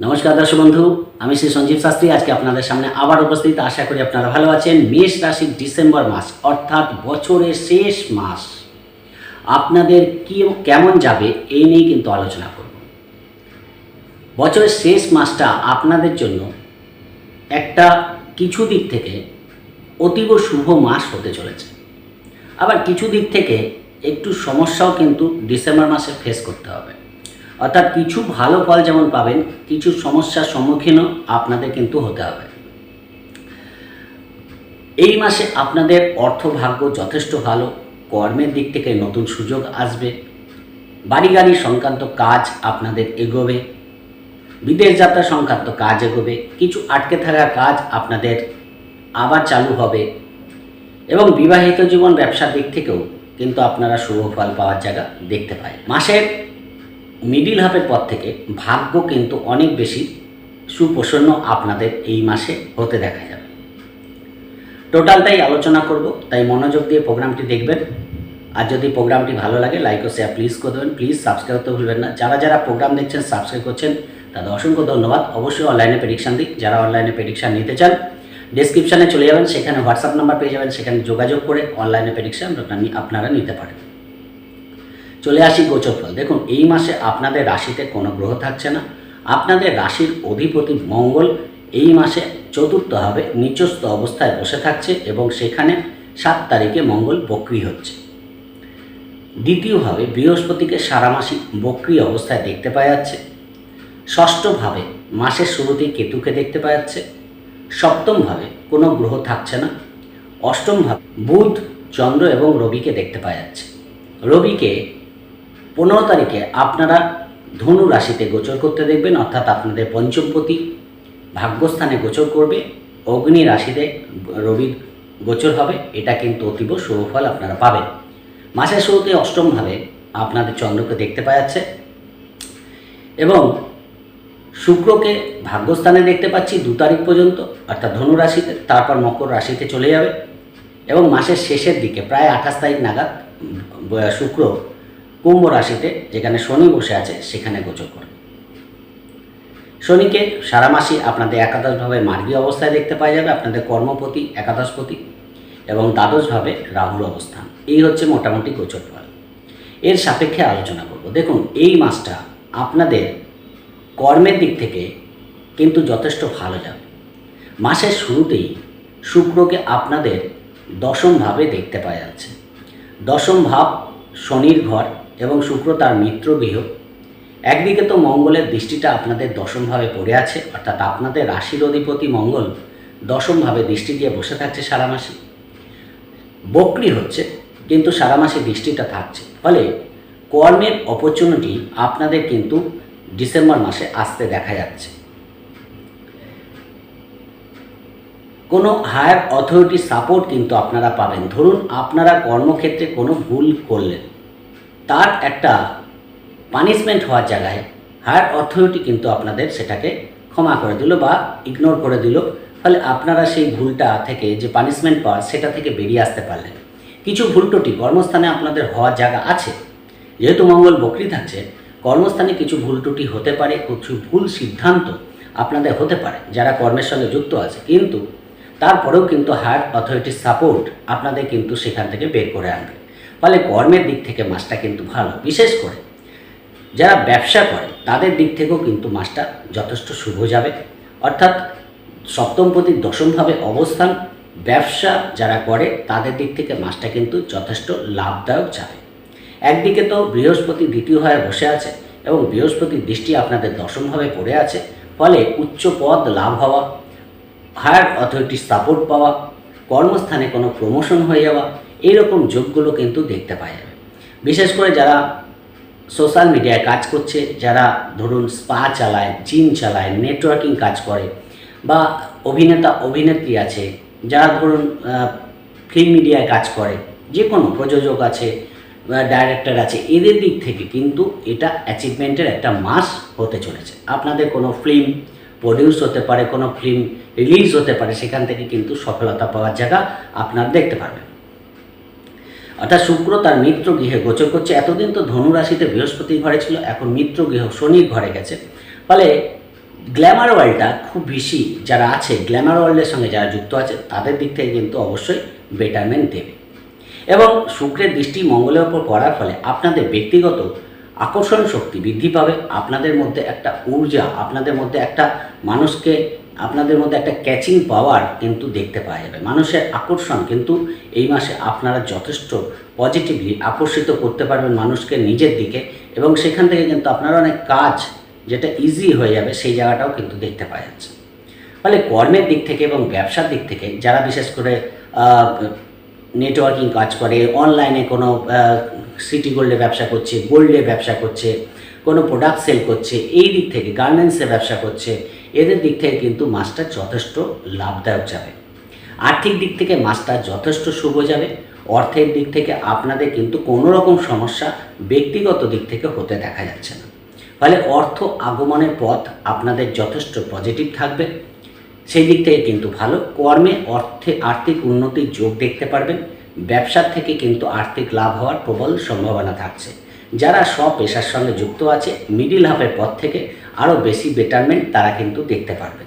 নমস্কার দর্শক বন্ধু, আমি শ্রী সঞ্জীব শাস্ত্রী। আজকে আপনাদের সামনে আবার উপস্থিত। আশা করি আপনারা ভালো আছেন। মেষ রাশির ডিসেম্বর মাস, অর্থাৎ বছরের শেষ মাস। আপনাদের কি, কেমন যাবে এই নিয়ে কিন্তু আলোচনা করব। বছরের শেষ মাসটা আপনাদের জন্য একটা কিছু দিক থেকে অতীব শুভ মাস হতে চলেছে। আবার কিছু দিক থেকে একটু সমস্যাও কিন্তু ডিসেম্বর মাসে ফেস করতে হবে। অর্থাৎ কিছু ভালো ফল যেমন পাবেন, কিছু সমস্যার সম্মুখীনও আপনাদের কিন্তু হতে হবে। এই মাসে আপনাদের অর্থভাগ্য যথেষ্ট ভালো, কর্মের দিক থেকে নতুন সুযোগ আসবে বাড়ি গাড়ি সংক্রান্ত কাজ আপনাদের এগোবে, বিদেশ যাত্রা সংক্রান্ত কাজ এগোবে, কিছু আটকে থাকা কাজ আপনাদের আবার চালু হবে এবং বিবাহিত জীবন ব্যবসার দিক থেকেও কিন্তু আপনারা শুভ ফল পাওয়ার জায়গা দেখতে পায়। মাসের মিডিল হাফের পর থেকে ভাগ্য কিন্তু অনেক বেশি সুপ্রসন্ন আপনাদের এই মাসে হতে দেখা যাবে। টোটালটাই আলোচনা করব, তাই মনোযোগ দিয়ে প্রোগ্রামটি দেখবেন। আর যদি প্রোগ্রামটি ভালো লাগে লাইক ও শেয়ার প্লিজ করে দেবেন। প্লিজ সাবস্ক্রাইব করতে ভুলবেন না। যারা যারা প্রোগ্রাম দেখছেন সাবস্ক্রাইব করছেন, তাদের অসংখ্য ধন্যবাদ। অবশ্যই অনলাইনে প্রেডিকশান দিই। যারা অনলাইনে প্রেডিকশান নিতে চান ডিসক্রিপশানে চলে যাবেন। সেখানে হোয়াটসঅ্যাপ নাম্বার পেয়ে যাবেন। সেখানে যোগাযোগ করে অনলাইনে প্রেডিকশান আপনারা নিতে পারেন। চলে আসি গোচর ফল দেখুন, এই মাসে আপনাদের রাশিতে কোনো গ্রহ থাকছে না। আপনাদের রাশির অধিপতি মঙ্গল এই মাসে চতুর্থ হবে, নিচস্থ অবস্থায় বসে থাকছে এবং সেখানে সাত তারিখে মঙ্গল বক্রি হচ্ছে। দ্বিতীয়ভাবে বৃহস্পতিকে সারা মাসিক বক্রি অবস্থায় দেখতে পাওয়া যাচ্ছে। ষষ্ঠভাবে মাসের শুরুতেই কেতুকে দেখতে পাওয়া যাচ্ছে। সপ্তমভাবে কোনো গ্রহ থাকছে না। অষ্টমভাবে বুধ, চন্দ্র এবং রবিকে দেখতে পাওয়া যাচ্ছে। রবিকে পনেরো তারিখে আপনারা ধনু রাশিতে গোচর করতে দেখবেন, অর্থাৎ আপনাদের পঞ্চমপতি ভাগ্যস্থানে গোচর করবে, অগ্নি রাশিতে রবি গোচর হবে, এটা কিন্তু অতীব শুভ ফল আপনারা পাবেন। মাসের শুরুতে অষ্টমভাবে আপনাদের চন্দ্রকে দেখতে পাওয়া যাচ্ছে এবং শুক্রকে ভাগ্যস্থানে দেখতে পাচ্ছি দু তারিখ পর্যন্ত, অর্থাৎ ধনু রাশিতে, তারপর মকর রাশিতে চলে যাবে এবং মাসের শেষের দিকে, প্রায় আঠাশ তারিখ নাগাদ, শুক্র কুম্ভ রাশিতে যেখানে শনি বসে আছে, সেখানে গোচর করে শনিকে সারা মাসই আপনাদের একাদশভাবে মার্গীয় অবস্থায় দেখতে পাওয়া যাবে, আপনাদের কর্মপতি, একাদশপতি এবং দ্বাদশভাবে রাহুর অবস্থান। এই হচ্ছে মোটামুটি গোচর ফল। এর সাপেক্ষে আলোচনা করব। দেখুন, এই মাসটা আপনাদের কর্মের দিক থেকে কিন্তু যথেষ্ট ভালো যাবে। মাসের শুরুতেই শুক্রকে আপনাদের দশমভাবে দেখতে পাওয়া যাচ্ছে। দশম ভাব শনির ঘর এবং শুক্র তার মিত্র গৃহ। একদিকে তো মঙ্গলের দৃষ্টিটা আপনাদের দশমভাবে পড়ে আছে, অর্থাৎ আপনাদের রাশির অধিপতি মঙ্গল দশমভাবে দৃষ্টি দিয়ে বসে থাকছে সারা মাসে। বক্রি হচ্ছে, কিন্তু সারা মাসে দৃষ্টিটা থাকছে। ফলে কর্মের অপরচুনিটি আপনাদের কিন্তু ডিসেম্বর মাসে আসতে দেখা যাচ্ছে। কোনো হায়ার অথরিটি সাপোর্ট কিন্তু আপনারা পাবেন। ধরুন, আপনারা কর্মক্ষেত্রে কোনো ভুল করলেন। তার একটা পানিশমেন্ট হওয়ার জায়গায় হায়ার অথরিটি কিন্তু আপনাদের সেটাকে ক্ষমা করে দিল বা ইগনোর করে দিল। ফলে আপনারা সেই ভুলটা থেকে যে পানিশমেন্ট পাওয়ার সেটা থেকে বেরিয়ে আসতে পারলেন। কিছু ভুল ত্রুটি কর্মস্থানে আপনাদের হওয়ার জায়গা আছে। যেহেতু মঙ্গল বকরি থাকছে, কর্মস্থানে কিছু ভুল ত্রুটি হতে পারে, কিছু ভুল সিদ্ধান্ত আপনাদের হতে পারে, যারা কর্মের সঙ্গে যুক্ত আছে। কিন্তু তারপরেও কিন্তু হায়ার অথরিটির সাপোর্ট আপনাদের কিন্তু সেখান থেকে বের করে আনবে। ফলে কর্মের দিক থেকে মাসটা কিন্তু ভালো, বিশেষ করে যারা ব্যবসা করে, তাদের দিক থেকেও কিন্তু মাসটা যথেষ্ট শুভ যাবে। অর্থাৎ সপ্তমপতি দশমভাবে অবস্থান, ব্যবসা যারা করে, তাদের দিক থেকে মাসটা কিন্তু যথেষ্ট লাভদায়ক যাবে। একদিকে তো বৃহস্পতি দ্বিতীয় হয়ে বসে আছে এবং বৃহস্পতির দৃষ্টি আপনাদের দশমভাবে পড়ে আছে, ফলে উচ্চ পদ লাভ হওয়া হায়ার অথরিটির সাপোর্ট পাওয়া, কর্মস্থানে কোনো প্রমোশন হয়ে যাওয়া এইরকম যোগগুলো কিন্তু দেখতে পাওয়া যাবে। বিশেষ করে যারা সোশ্যাল মিডিয়ায় কাজ করছে, যারা ধরুন স্পা চালায়, জিম চালায়, নেটওয়ার্কিং কাজ করে, বা অভিনেতা, অভিনেত্রী আছে, যারা ধরুন ফিল্ম মিডিয়ায় কাজ করে যে কোনো প্রযোজক আছে ডাইরেক্টর আছে, এদের দিক থেকে কিন্তু এটা অ্যাচিভমেন্টের একটা মাস হতে চলেছে। আপনাদের কোনো ফিল্ম প্রডিউস হতে পারে, কোনো ফিল্ম রিলিজ হতে পারে, সেখান থেকে কিন্তু সফলতা পাওয়ার জায়গা আপনারা দেখতে পারবেন। অর্থাৎ শুক্র তার মিত্র গৃহে গোচর করছে। এতদিন তো ধনু রাশিতে বৃহস্পতির ঘরে ছিল, এখন মিত্র গৃহ শনির ঘরে গেছে। ফলে গ্ল্যামার ওয়ার্ল্ডটা খুব বেশি যারা আছে, গ্ল্যামার ওয়ার্ল্ডের সঙ্গে যারা যুক্ত আছে, তাদের দিক থেকে কিন্তু অবশ্যই বেটারমেন্ট দেবে। এবং শুক্রের দৃষ্টি মঙ্গলের ওপর পড়ার ফলে আপনাদের ব্যক্তিগত আকর্ষণ শক্তি বৃদ্ধি পাবে। আপনাদের মধ্যে একটা ঊর্জা, আপনাদের মধ্যে একটা মানুষকে আপনাদের মধ্যে একটা ক্যাচিং পাওয়ার কিন্তু দেখতে পাওয়া যাবে। মানুষের আকর্ষণ কিন্তু এই মাসে আপনারা যথেষ্ট পজিটিভলি আকর্ষিত করতে পারবেন মানুষকে নিজের দিকে এবং সেখান থেকে কিন্তু আপনারা অনেক কাজ যেটা ইজি হয়ে যাবে সেই জায়গাটাও কিন্তু দেখতে পাওয়া যাচ্ছে। ফলে কর্মের দিক থেকে এবং ব্যবসার দিক থেকে যারা বিশেষ করে নেটওয়ার্কিং কাজ করে অনলাইনে কোনো সিটি গোল্ডে ব্যবসা করছে গোল্ডে ব্যবসা করছে, কোনো প্রোডাক্ট সেল করছে, এই দিক থেকে গার্মেন্টসে ব্যবসা করছে এদের দিক থেকে কিন্তু মাসটা যথেষ্ট লাভদায়ক যাবে। আর্থিক দিক থেকে মাসটা যথেষ্ট শুভ যাবে। অর্থের দিক থেকে আপনাদের কিন্তু কোনো রকম সমস্যা ব্যক্তিগত দিক থেকে হতে দেখা যাচ্ছে না। ফলে অর্থ আগমনের পথ আপনাদের যথেষ্ট পজিটিভ থাকবে। সেই দিক থেকে কিন্তু ভালো। কর্মে অর্থে আর্থিক উন্নতির যোগ দেখতে পারবেন। ব্যবসার থেকে কিন্তু আর্থিক লাভ হওয়ার প্রবল সম্ভাবনা থাকছে। যারা সব পেশার সঙ্গে যুক্ত আছে মিডিল হাফের পর থেকে আরও বেশি বেটারমেন্ট তারা কিন্তু দেখতে পারবে।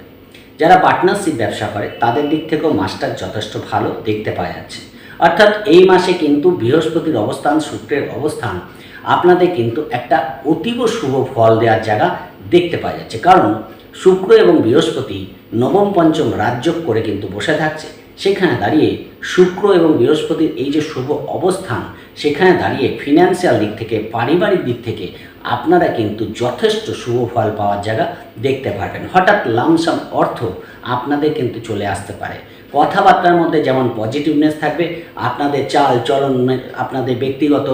যারা পার্টনারশিপ ব্যবসা করে, তাদের দিক থেকেও মাসটার যথেষ্ট ভালো দেখতে পাওয়া যাচ্ছে। অর্থাৎ এই মাসে কিন্তু বৃহস্পতির অবস্থান, শুক্রের অবস্থান, আপনাদের কিন্তু একটা অতীব শুভ ফল দেওয়ার জায়গা দেখতে পাওয়া যাচ্ছে। কারণ শুক্র এবং বৃহস্পতি নবম পঞ্চম রাজ্য করে কিন্তু বসে থাকছে। সেখানে দাঁড়িয়ে শুক্র এবং বৃহস্পতির এই যে শুভ অবস্থান, সেখানে দাঁড়িয়ে ফিনান্সিয়াল দিক থেকে, পারিবারিক দিক থেকে আপনারা কিন্তু যথেষ্ট শুভ ফল পাওয়ার জায়গা দেখতে পারবেন। হঠাৎ লামসাম অর্থ আপনাদের কিন্তু চলে আসতে পারে। কথাবার্তার মধ্যে যেমন পজিটিভনেস থাকবে, আপনাদের চাল চলন আপনাদের ব্যক্তিগত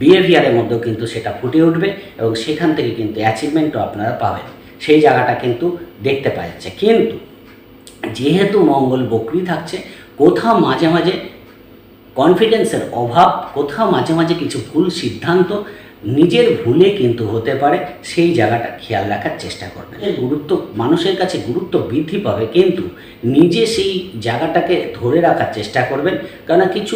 বিহেভিয়ারের মধ্যেও কিন্তু সেটা ফুটে উঠবে এবং সেখান থেকে কিন্তু অ্যাচিভমেন্টও আপনারা পাবেন। সেই জায়গাটা কিন্তু দেখতে পাওয়া যাচ্ছে। কিন্তু যেহেতু মঙ্গল বকরি থাকছে, কোথাও মাঝে মাঝে কনফিডেন্সের অভাব, কোথাও মাঝে মাঝে কিছু ভুল সিদ্ধান্ত নিজের ভুলে কিন্তু হতে পারে, সেই জায়গাটা খেয়াল রাখার চেষ্টা করবেন এর গুরুত্ব, মানুষের কাছে গুরুত্ব বৃদ্ধি পাবে, কিন্তু নিজে সেই জায়গাটাকে ধরে রাখার চেষ্টা করবেন, কেননা কিছু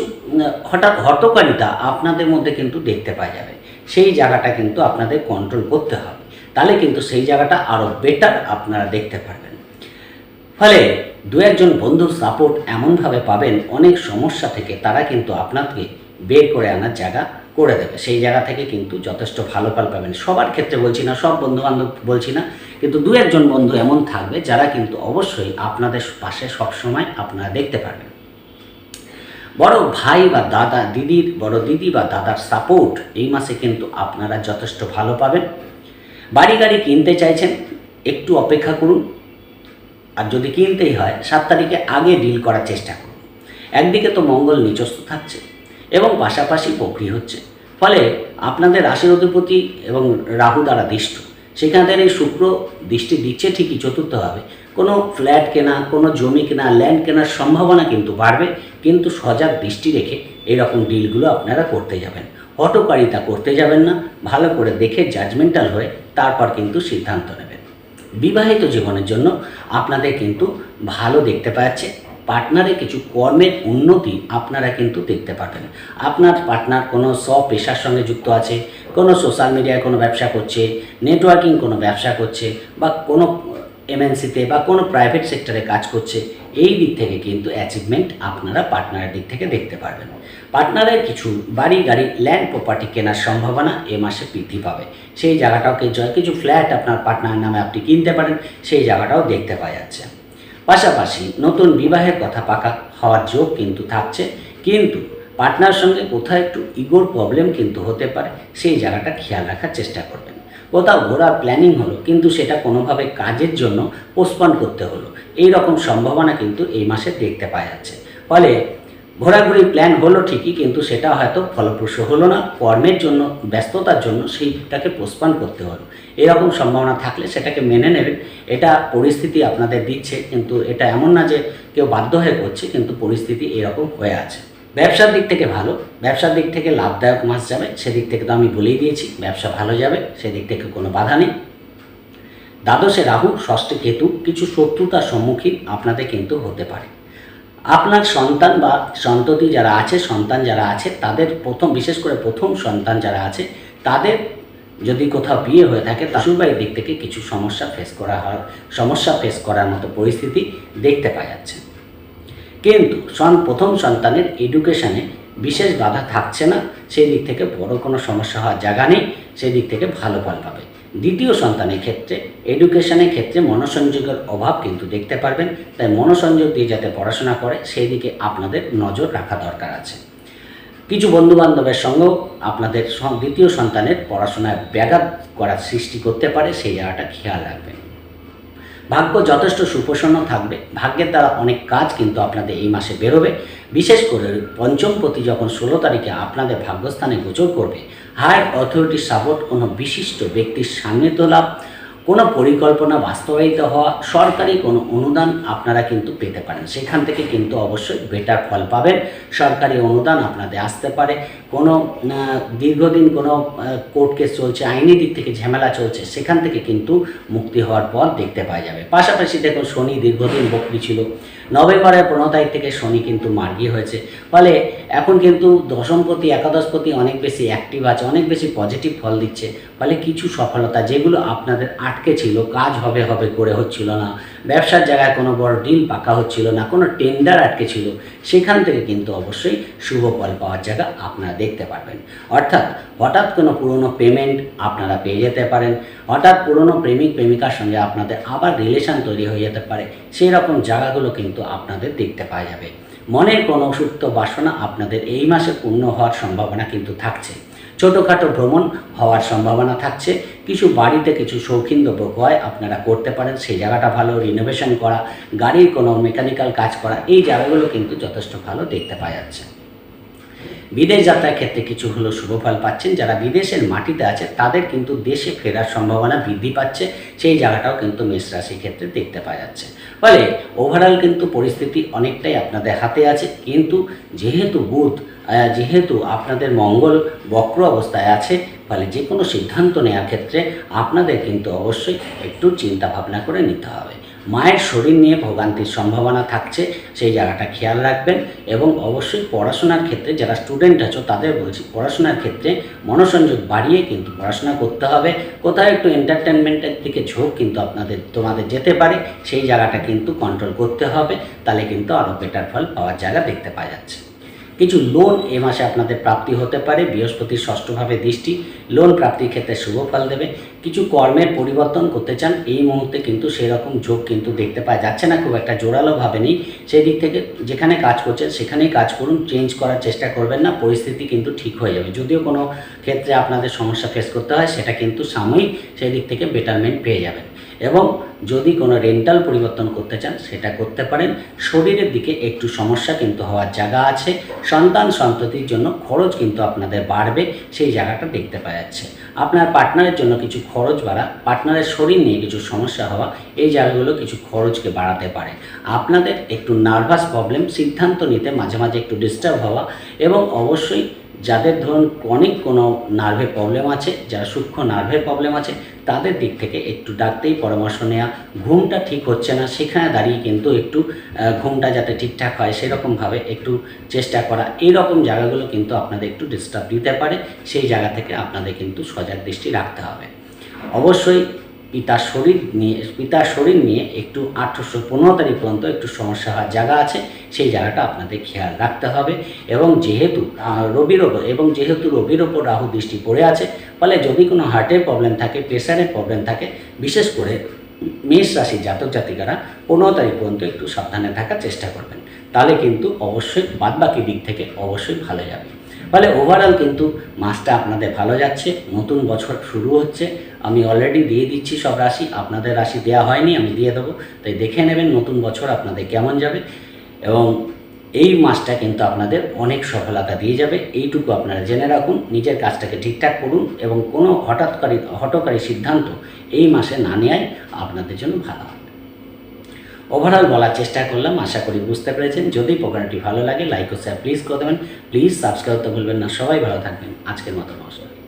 হঠাৎ হটকারিতা আপনাদের মধ্যে কিন্তু দেখতে পাওয়া যাবে। সেই জায়গাটা কিন্তু আপনাদের কন্ট্রোল করতে হবে। তাহলে কিন্তু সেই জায়গাটা আরও বেটার আপনারা দেখতে পারবেন ফলে দু একজন বন্ধুর সাপোর্ট এমনভাবে পাবেন, অনেক সমস্যা থেকে তারা কিন্তু আপনাকে বের করে আনার জায়গা করে দেবে। সেই জায়গা থেকে কিন্তু যথেষ্ট ভালো ফল পাবেন। সবার ক্ষেত্রে বলছি না, সব বন্ধু বান্ধব বলছি না, কিন্তু দু একজন বন্ধু এমন থাকবে যারা কিন্তু অবশ্যই আপনাদের পাশে সবসময় আপনারা দেখতে পারবেন। বড় ভাই বা দাদা, দিদির, বড় দিদি বা দাদার সাপোর্ট এই মাসে কিন্তু আপনারা যথেষ্ট ভালো পাবেন। বাড়ি গাড়ি কিনতে চাইছেন, একটু অপেক্ষা করুন। আর যদি কিনতেই হয়, সাত তারিখে আগে ডিল করার চেষ্টা করুন। একদিকে তো মঙ্গল নিচস্থ থাকছে এবং পাশাপাশি বকরি হচ্ছে। ফলে আপনাদের রাশির অধিপতি এবং রাহু দ্বারা দৃষ্ট। সেখান থেকে শুক্র দৃষ্টি দিচ্ছে ঠিকই চতুর্থভাবে। কোনো ফ্ল্যাট কেনা, কোনো জমি কেনা ল্যান্ড কেনার সম্ভাবনা কিন্তু বাড়বে। কিন্তু সজাগ দৃষ্টি রেখে এরকম ডিলগুলো আপনারা করতে যাবেন। হটকারিতা করতে যাবেন না। ভালো করে দেখে জাজমেন্টাল হয়ে তারপর কিন্তু সিদ্ধান্ত নেবেন। বিবাহিত জীবনের জন্য আপনাদের কিন্তু ভালো দেখতে পাচ্ছে। পার্টনারে কিছু কর্মের উন্নতি আপনারা কিন্তু দেখতে পাবেন। আপনার পার্টনার কোনো স্ব পেশার সঙ্গে যুক্ত আছে, কোনো সোশ্যাল মিডিয়ায় কোনো ব্যবসা করছে, নেটওয়ার্কিং কোনো ব্যবসা করছে, বা কোনো এমএনসিতে বা কোনো প্রাইভেট সেক্টরে কাজ করছে এই দিক থেকে কিন্তু অ্যাচিভমেন্ট আপনারা পার্টনারের দিক থেকে দেখতে পারবেন। পার্টনারের কিছু বাড়ি, গাড়ি ল্যান্ড প্রপার্টি কেনার সম্ভাবনা এ মাসে বৃদ্ধি পাবে। সেই জায়গাটাও কিছু কিছু ফ্ল্যাট আপনার পার্টনারের নামে আপনি কিনতে পারেন, সেই জায়গাটাও দেখতে পাওয়া যাচ্ছে। পাশাপাশি নতুন বিবাহের কথা পাকা হওয়ার যোগ কিন্তু থাকছে, কিন্তু পার্টনার সঙ্গে কোথাও একটু ইগোর প্রবলেম কিন্তু হতে পারে, সেই জায়গাটা খেয়াল রাখার চেষ্টা করবেন। কোথাও ঘোরার প্ল্যানিং হলো, কিন্তু সেটা কোনোভাবে কাজের জন্য পোস্টপন করতে হলো। এই রকম সম্ভাবনা কিন্তু এই মাসে দেখতে পাওয়া যাচ্ছে। ফলে ঘোরাঘুরি প্ল্যান হলো ঠিকই, কিন্তু সেটা হয়তো ফলপ্রসূ হলো না। কর্মের জন্য, ব্যস্ততার জন্য সেইটাকে পোস্টপন করতে হলো। এরকম সম্ভাবনা থাকলে সেটাকে মেনে নেবেন এটা পরিস্থিতি আপনাদের দিচ্ছে, কিন্তু এটা এমন না যে কেউ বাধ্য হয়ে করছে, কিন্তু পরিস্থিতি এরকম হয়ে আছে। ব্যবসার দিক থেকে ভালো, ব্যবসার দিক থেকে লাভদায়ক মাস যাবে, সেদিক থেকে তো আমি বলেই দিয়েছি, ব্যবসা ভালো যাবে, সেদিক থেকে কোনো বাধা নেই। দ্বাদশে রাহু, ষষ্ঠে কেতু, কিছু শত্রুতার সম্মুখীন আপনাদের কিন্তু হতে পারে। আপনার সন্তান বা সন্ততি যারা আছে, সন্তান যারা আছে, তাদের প্রথম, বিশেষ করে প্রথম সন্তান যারা আছে, তাদের যদি কোথাও বিয়ে হয়ে থাকে শ্বশুরবাড়ির দিক থেকে কিছু সমস্যা ফেস করা হয়, সমস্যা ফেস করার মতো পরিস্থিতি দেখতে পাওয়া যাচ্ছে। কিন্তু সন প্রথম সন্তানের এডুকেশানে বিশেষ বাধা থাকছে না। সেই দিক থেকে বড় কোনো সমস্যা হওয়ার জায়গা নেই। সেই দিক থেকে ভালো ফল পাবে। দ্বিতীয় সন্তানের ক্ষেত্রে এডুকেশনের ক্ষেত্রে মনোসংযোগের অভাব কিন্তু দেখতে পারবেন। তাই মনোসংযোগ দিয়ে যাতে পড়াশোনা করে, সেই দিকে আপনাদের নজর রাখা দরকার আছে। কিছু বন্ধুবান্ধবের সঙ্গেও আপনাদের দ্বিতীয় সন্তানের পড়াশোনায় ব্যাঘাত করার সৃষ্টি করতে পারে। সেই জায়গাটা খেয়াল রাখবেন। ভাগ্য যথেষ্ট সুপ্রসন্ন থাকবে। ভাগ্যের দ্বারা অনেক কাজ কিন্তু আপনাদের এই মাসে বেরোবে। বিশেষ করে পঞ্চম প্রতি যখন ষোলো তারিখে আপনাদের ভাগ্যস্থানে গোচর করবে হায়ার অথরিটির সাপোর্ট কোনো বিশিষ্ট ব্যক্তির সান্নিধ্য লাভ কোনো পরিকল্পনা বাস্তবায়িত হওয়া, সরকারি কোনো অনুদান আপনারা কিন্তু পেতে পারেন। সেখান থেকে কিন্তু অবশ্যই বেটার ফল পাবেন। সরকারি অনুদান আপনাদের আসতে পারে। কোনো দীর্ঘদিন কোনো কোর্ট কেস চলছে, আইনি দিক থেকে ঝামেলা চলছে, সেখান থেকে কিন্তু মুক্তি হওয়ার পর দেখতে পাওয়া যাবে। পাশাপাশি দেখুন, শনি দীর্ঘদিন বকরি ছিল। নভেম্বরের পনেরো তারিখ থেকে শনি কিন্তু মার্গী হয়েছে। ফলে এখন কিন্তু দশমপতি একাদশপতি অনেক বেশি অ্যাক্টিভ আছে, অনেক বেশি পজিটিভ ফল দিচ্ছে। ফলে কিছু সফলতা যেগুলো আপনাদের আটকে ছিল, কাজ হবে হবে করে হচ্ছিল না, ব্যবসার জায়গায় কোনো বড় ডিল পাকা হচ্ছিল না, কোনো টেন্ডার আটকে ছিল, সেখান থেকে কিন্তু অবশ্যই শুভ ফল পাওয়ার জায়গা আপনারা দেখতে পারবেন। অর্থাৎ হঠাৎ কোনো পুরনো পেমেন্ট আপনারা পেয়ে যেতে পারেন, হঠাৎ পুরনো প্রেমিক, প্রেমিকার সঙ্গে আপনাদের আবার রিলেশন তৈরি হয়ে যেতে পারে, সেই রকম জায়গাগুলো কিন্তু আপনাদের দেখতে পাওয়া যাবে। মনের কোনো সুপ্ত বাসনা আপনাদের এই মাসে পূর্ণ হওয়ার সম্ভাবনা কিন্তু থাকছে। ছোটোখাটো ভ্রমণ হওয়ার সম্ভাবনা থাকছে। কিছু বাড়িতে কিছু শৌখিন দ্রব্য ক্রয় আপনারা করতে পারেন। সেই জায়গাটা ভালো রিনোভেশন করা, গাড়ির কোনো মেকানিক্যাল কাজ করা, এই জায়গাগুলো কিন্তু যথেষ্ট ভালো দেখতে পাওয়া যাচ্ছে। বিদেশ যাত্রার ক্ষেত্রে কিছু হলো শুভফল পাচ্ছেন। যারা বিদেশের মাটিতে আছে, তাদের কিন্তু দেশে ফেরার সম্ভাবনা বৃদ্ধি পাচ্ছে। সেই জায়গাটাও কিন্তু মেষ রাশির ক্ষেত্রে দেখতে পাওয়া যাচ্ছে। ফলে ওভারঅল কিন্তু পরিস্থিতি অনেকটাই আপনাদের হাতে আছে। কিন্তু যেহেতু বুধ যেহেতু আপনাদের মঙ্গল বক্র অবস্থায় আছে, ফলে যে কোনো সিদ্ধান্ত নেওয়ার ক্ষেত্রে আপনাদের কিন্তু অবশ্যই একটু চিন্তা ভাবনা করে নিতে হবে। মায়ের শরীর নিয়ে ভোগান্তির সম্ভাবনা থাকছে, সেই জায়গাটা খেয়াল রাখবেন। এবং অবশ্যই পড়াশোনার ক্ষেত্রে যারা স্টুডেন্ট আছো, তাদের বলছি পড়াশোনার ক্ষেত্রে মনোসংযোগ বাড়িয়ে কিন্তু পড়াশোনা করতে হবে। কোথাও একটু এন্টারটেনমেন্টের দিকে ঝোঁক কিন্তু আপনাদের, তোমাদের যেতে পারে, সেই জায়গাটা কিন্তু কন্ট্রোল করতে হবে। তাহলে কিন্তু আরও বেটার ফল পাওয়ার জায়গা দেখতে পাওয়া যাচ্ছে। কিছু লোন এ মাসে আপনাদের প্রাপ্তি হতে পারে, বৃহস্পতির ষষ্ঠভাবে দৃষ্টি। লোন প্রাপ্তির ক্ষেত্রে শুভ ফল দেবে। কিছু কর্মের পরিবর্তন করতে চান, এই মুহূর্তে কিন্তু সেরকম যোগ কিন্তু দেখতে পাওয়া যাচ্ছে না, খুব একটা জোরালোভাবে নেই। সেই দিক থেকে যেখানে কাজ করছেন, সেখানেই কাজ করুন চেঞ্জ করার চেষ্টা করবেন না, পরিস্থিতি কিন্তু ঠিক হয়ে যাবে। যদিও কোনো ক্ষেত্রে আপনাদের সমস্যা ফেস করতে হয়, সেটা কিন্তু সাময়িক, সেই দিক থেকে বেটারমেন্ট পেয়ে যাবেন। এবং যদি কোনো রেন্টাল পরিবর্তন করতে চান, সেটা করতে পারেন। শরীরের দিকে একটু সমস্যা কিন্তু হওয়ার জায়গা আছে। সন্তান সন্ততির জন্য খরচ কিন্তু আপনাদের বাড়বে, সেই জায়গাটা দেখতে পাওয়া যাচ্ছে। আপনার পার্টনারের জন্য কিছু খরচ বাড়া, পার্টনারের শরীর নিয়ে কিছু সমস্যা হওয়া, এই জায়গাগুলো কিছু খরচকে বাড়াতে পারে। আপনাদের একটু নার্ভাস প্রবলেম, সিদ্ধান্ত নিতে মাঝে মাঝে একটু ডিস্টার্ব হওয়া এবং অবশ্যই যাদের ধরুন অনেক কোনো নার্ভের প্রবলেম আছে, যারা সূক্ষ্ম নার্ভের প্রবলেম আছে, তাদের দিক থেকে একটু ডাকতেই পরামর্শ নেওয়া ঘুমটা ঠিক হচ্ছে না, সেখানে দাঁড়িয়ে কিন্তু একটু ঘুমটা যাতে ঠিকঠাক হয় সেরকমভাবে একটু চেষ্টা করা এই রকম জায়গাগুলো কিন্তু আপনাদের একটু ডিস্টার্ব দিতে পারে, সেই জায়গা থেকে আপনাদের কিন্তু সজাগ দৃষ্টি রাখতে হবে। অবশ্যই পিতার শরীর নিয়ে, পিতার শরীর নিয়ে একটু আঠারোশো পনেরো তারিখ পর্যন্ত একটু সমস্যা হওয়ার জায়গা আছে, সেই জায়গাটা আপনাদের খেয়াল রাখতে হবে। এবং যেহেতু রবির ওপর, এবং যেহেতু রবির ওপর রাহু দৃষ্টি পড়ে আছে, ফলে যদি কোনো হার্টের প্রবলেম থাকে প্রেশারের প্রবলেম থাকে, বিশেষ করে মেষ রাশির জাতক জাতিকারা পনেরো তারিখ পর্যন্ত একটু সাবধানে থাকার চেষ্টা করবেন। তাহলে কিন্তু অবশ্যই বাদবাকি দিক থেকে অবশ্যই ভালো যাবে। ফলে ওভারঅল কিন্তু মাসটা আপনাদের ভালো যাচ্ছে, নতুন বছর শুরু হচ্ছে। আমি অলরেডি দিয়ে দিচ্ছি সব রাশি, আপনাদের রাশি দেওয়া হয়নি, আমি দিয়ে দেবো। তাই দেখে নেবেন নতুন বছর আপনাদের কেমন যাবে। এবং এই মাসটা কিন্তু আপনাদের অনেক সফলতা দিয়ে যাবে। এইটুকু আপনারা জেনে রাখুন, নিজের কাজটাকে ঠিকঠাক করুন এবং কোনো হঠাৎকারী হটকারী সিদ্ধান্ত এই মাসে না নেওয়াই আপনাদের জন্য ভালো। ওভারঅল বলার চেষ্টা করলাম, আশা করি বুঝতে পেরেছেন। যদি প্রোগ্রামটি ভালো লাগে লাইক ও শেয়ার প্লিজ করে দেবেন। প্লিজ সাবস্ক্রাইব তো ভুলবেন না। সবাই ভালো থাকবেন। আজকের মতো নমস্কার।